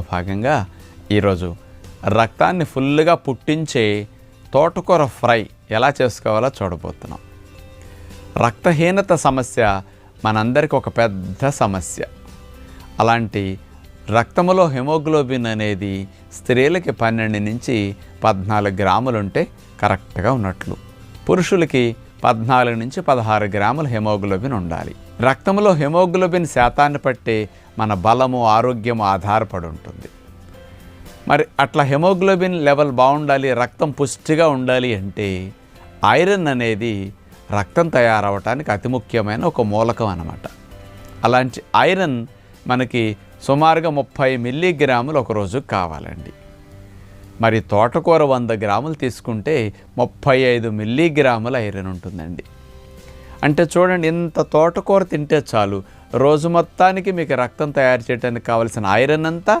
భాగంగా ఈరోజు రక్తాన్ని ఫుల్గా పుట్టించే తోటకూర ఫ్రై ఎలా చేసుకోవాలో చూడబోతున్నాం. రక్తహీనత సమస్య మనందరికీ ఒక పెద్ద సమస్య. అలాంటి రక్తములో హెమోగ్లోబిన్ అనేది స్త్రీలకి పన్నెండు నుంచి పద్నాలుగు గ్రాములు ఉంటే కరెక్ట్గా ఉన్నట్లు. పురుషులకి పద్నాలుగు నుంచి పదహారు గ్రాముల హెమోగ్లోబిన్ ఉండాలి. రక్తంలో హెమోగ్లోబిన్ శాతాన్ని పట్టే మన బలము ఆరోగ్యము ఆధారపడి ఉంటుంది. మరి అట్లా హెమోగ్లోబిన్ లెవెల్ బాగుండాలి రక్తం పుష్టిగా ఉండాలి అంటే ఐరన్ అనేది రక్తం తయారవటానికి అతి ముఖ్యమైన ఒక మూలకం అన్నమాట. అలాంటి ఐరన్ మనకి సుమారుగా ముప్పై మిల్లీగ్రాములు ఒక రోజుకు కావాలండి. మరి తోటకూర వంద గ్రాములు తీసుకుంటే ముప్పై ఐదు మిల్లీగ్రాముల ఐరన్ ఉంటుందండి. అంటే చూడండి ఇంత తోటకూర తింటే చాలు. రోజు మొత్తానికి మీకు రక్తం తయారు చేయడానికి కావలసిన ఐరన్ అంతా